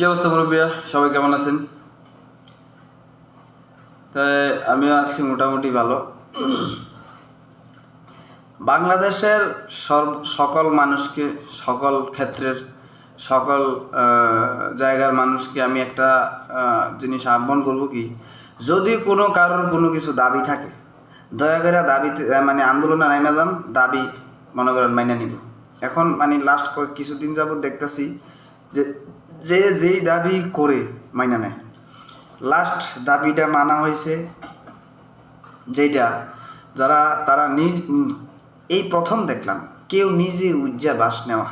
কি অবস্থা মুরব্বিয়া? সবাই কেমন আছেন? তাই আমিও আছি মোটামুটি ভালো। বাংলাদেশের সর্ব- সকল মানুষকে সকল ক্ষেত্রের সকল জায়গার মানুষকে আমি একটা জিনিস আহ্বান করব কি যদি কোনো কারোর কোনো কিছু দাবি থাকে দয়া করে আহ, মানে আন্দোলনে নাইমা যান দাবি মনে করেন মাইনা নিব। এখন মানে লাস্ট কিছুদিন যাবত দেখতেছি যে যে, যেই দাবি করে, মাইনা নেয়। লাস্ট দাবিটা মানা হয়েছে যেটা যারা, তারা নিজ এই প্রথম দেখলাম, কেউ নিজে উজ্জা বাস নেওয়া।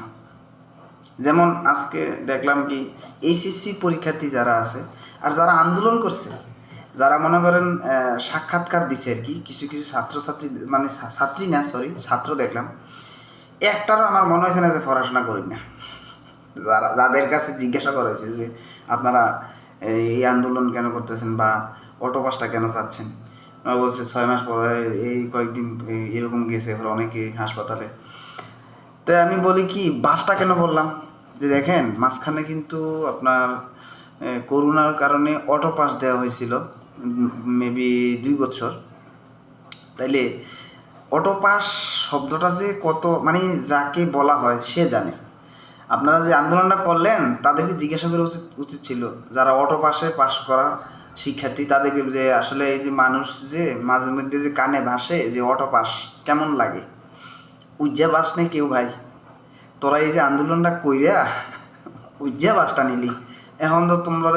যেমন আজকে দেখলাম কি এইচএসসি পরীক্ষার্থী যারা আছে, আর যারা আন্দোলন করছে, যারা মনে করেন সাক্ষাৎকার দিছে আর কি, কিছু কিছু ছাত্রছাত্রী মানে ছাত্রী না সরি ছাত্র দেখলাম, একটারও আমার মনে হয়েছে না যে পড়াশোনা করি না। যারা যাদের কাছে জিজ্ঞাসা করা হয়েছে যে আপনারা এই আন্দোলন কেন করতেছেন বা অটো পাসটা কেন চাচ্ছেন? ওরা বলছে, ছয় মাস পরে এই কয়েকদিন এরকম গেছে ওরা অনেকে হাসপাতালে। তো আমি বলি কি, বাসটা কেন বললাম? যে দেখেন, মাঝখানে কিন্তু আপনার করোনার কারণে অটো পাস দেওয়া হয়েছিল মেবি দুই বছর। তাইলে অটো পাস শব্দটা যে কত মানে যাকে বলা হয় সে জানে। আপনারা যে আন্দোলনটা করলেন, তাদেরকে জিজ্ঞাসা করা উচিত উচিত ছিল। যারা অটো পাশে পাস করা শিক্ষার্থী, তাদেরকে যে আসলে এই যে মানুষ যে মাঝে মধ্যে যে কানে ভাসে যে অটো পাস কেমন লাগে? উজ্জা বাস নেই কেউ ভাই। তোরা এই যে আন্দোলনটা কইরা উজ্জা বাসটা নিলি। এখন তো তোমরা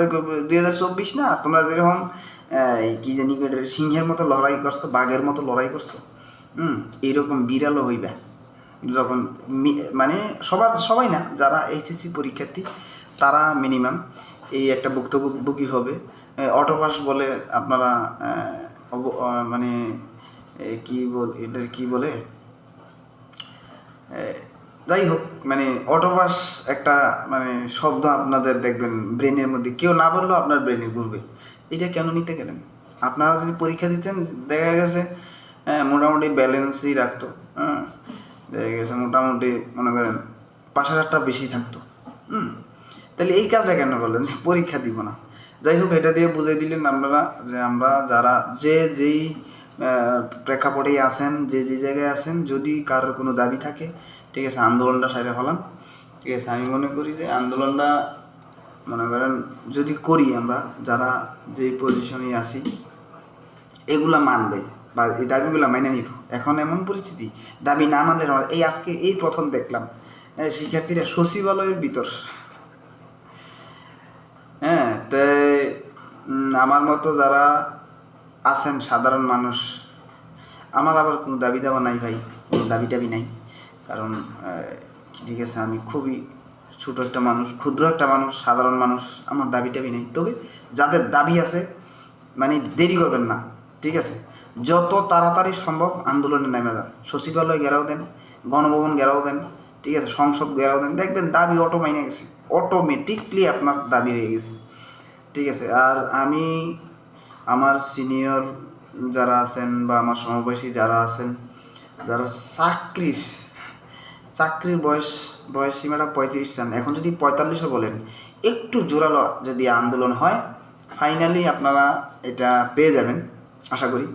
দুই হাজার চব্বিশ না, তোমরা যেরকম কি জানি সিংহের মতো লড়াই করছ, বাঘের মতো লড়াই করছ, হুম এইরকম বিড়ালও হইবে। যখন মানে সবার, সবাই না, যারা এইচএসসি পরীক্ষার্থী, তারা মিনিমাম এই একটা ভুক্তভোগী হবে। অটোপাস বলে আপনারা মানে কি বল, এটার কি বলে? যাই হোক মানে অটোপাস একটা মানে শব্দ আপনাদের দেখবেন ব্রেনের মধ্যে। কেউ না বললেও আপনার ব্রেনে ঘুরবে। এটা কেন নিতে গেলেন? আপনারা যদি পরীক্ষা দিতেন, দেখা গেছে মোটামুটি ব্যালেন্সই রাখতো। হ্যাঁ দেখা গেছে মোটামুটি মনে করেন পাঁচ হাজারটা বেশি থাকতো। হুম? তাহলে এই কাজটা কেন করলেন? যে পরীক্ষা দিব না। যাই হোক, এটা দিয়ে বুঝিয়ে দিলেন আপনারা যে আমরা যারা, যে যেই প্রেক্ষাপটেই আছেন, যে যে জায়গায় আছেন, যদি কারোর কোনো দাবি থাকে, ঠিক আছে, আন্দোলনটা সাইডে ফেলান। ঠিক আছে, আমি মনে করি যে আন্দোলনটা মনে করেন যদি করি আমরা, যারা যেই পজিশনে আছি, এগুলা মানবে। বা এই দাবিগুলো মেনে নিব এখন এমন পরিস্থিতি, দাবি না মানলে এই আজকে এই প্রথম দেখলাম। শিক্ষার্থীরা সচিবালয়ের ভিতর। হ্যাঁ তাই আমার মতো যারা আছেন সাধারণ মানুষ, আমার আবার কোনো দাবি দাবা নাই ভাই, কোনো দাবি টাবি নাই। কারণ ঠিক আছে, আমি খুবই ছোট একটা মানুষ, ক্ষুদ্র একটা মানুষ, সাধারণ মানুষ, আমার দাবি টাবি নেই। তবে যাদের দাবি আছে মানে দেরি করবেন না, ঠিক আছে? যত তাড়াতাড়ি সম্ভব আন্দোলনে নেমে যান। সচিবালয় ঘেরাও দেন, গণভবন ঘেরাও দেন, ঠিক আছে, সংসদ ঘেরাও দেন। দেখবেন দাবি অটো মাইনে গেছে। অটোমেটিকলি আপনার দাবি হয়ে গেছে। ঠিক আছে, আর আমি আমার সিনিয়র যারা আছেন বা আমার সমবয়সী যারা আছেন, যারা চাকরির চাকরির বয়স বয়স সীমাটা পঁয়ত্রিশ চান, এখন যদি পঁয়তাল্লিশও বলেন, একটু জোরালো যদি আন্দোলন হয় ফাইনালি আপনারা এটা পেয়ে যাবেন, আশা করি।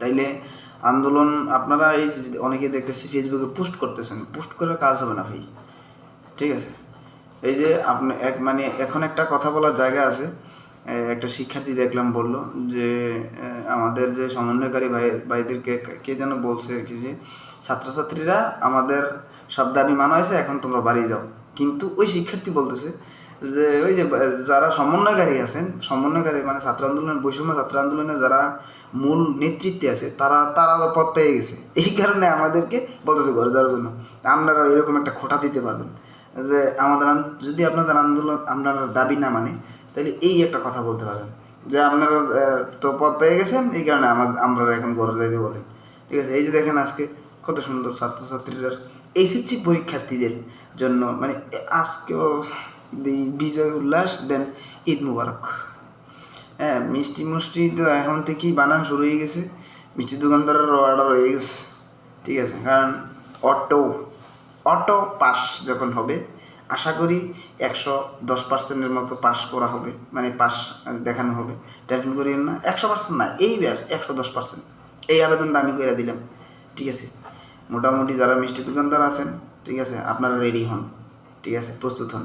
তাইলে আন্দোলন, আপনারা এই অনেকে দেখতেছি ফেসবুকে পোস্ট করতেছেন পোস্ট করে কাজ হবে না ভাই। ঠিক আছে? এই যে আপনি, এক মানে এখন একটা কথা বলার জায়গা আছে। একটা শিক্ষার্থী দেখলাম বলল যে আমাদের যে সমন্বয়কারী ভাই, ভাইদেরকে কে যেন বলছে আর কি যে, ছাত্রছাত্রীরা আমাদের সব দাবি মানা হয়েছে এখন তোমরা বাড়ি যাও। কিন্তু ওই শিক্ষার্থী বলতেছে যে ওই যে, যারা সমন্বয়কারী আছেন, সমন্বয়কারী মানে ছাত্র আন্দোলনের, বৈষম্য ছাত্র আন্দোলনে যারা মূল নেতৃত্বে আছে, তারা তারা পদ পেয়ে গেছে। এই কারণে আমাদেরকে বলতেছে ঘরে যাওয়ার জন্য। আপনারা এরকম একটা খোটা দিতে পারবেন। যে আমাদের যদি আপনাদের আন্দোলন, আপনারা দাবি না মানে তাহলে এই একটা কথা বলতে পারেন যে আপনারা তো পদ পেয়ে গেছেন, এই কারণে আমার আমরা এখন ঘরে যাইতে বলেন ঠিক আছে? এই যে দেখেন আজকে কত সুন্দর ছাত্রছাত্রীরা এসএসসি পরীক্ষার্থীদের জন্য মানে আজকেও দি বিজয় উল্লাস দেন ঈদ মুবারক। হ্যাঁ মিষ্টি মুষ্টি তো এখন থেকেই বানান শুরু হয়ে গেছে। মিষ্টি দোকানদারের অর্ডার হয়ে গেছে, ঠিক আছে? কারণ অটো অটো পাস যখন হবে, আশা করি একশো দশ পার্সেন্টের মতো পাস করা হবে মানে পাস দেখানো হবে। টেনশন করিয়েন না, একশো পার্সেন্ট না, এইবার একশো দশ পার্সেন্ট এই আবেদনটা আমি করে দিলাম, ঠিক আছে? মোটামুটি যারা মিষ্টি দোকানদার আছেন, ঠিক আছে? আপনারা রেডি হন, ঠিক আছে? প্রস্তুত হন।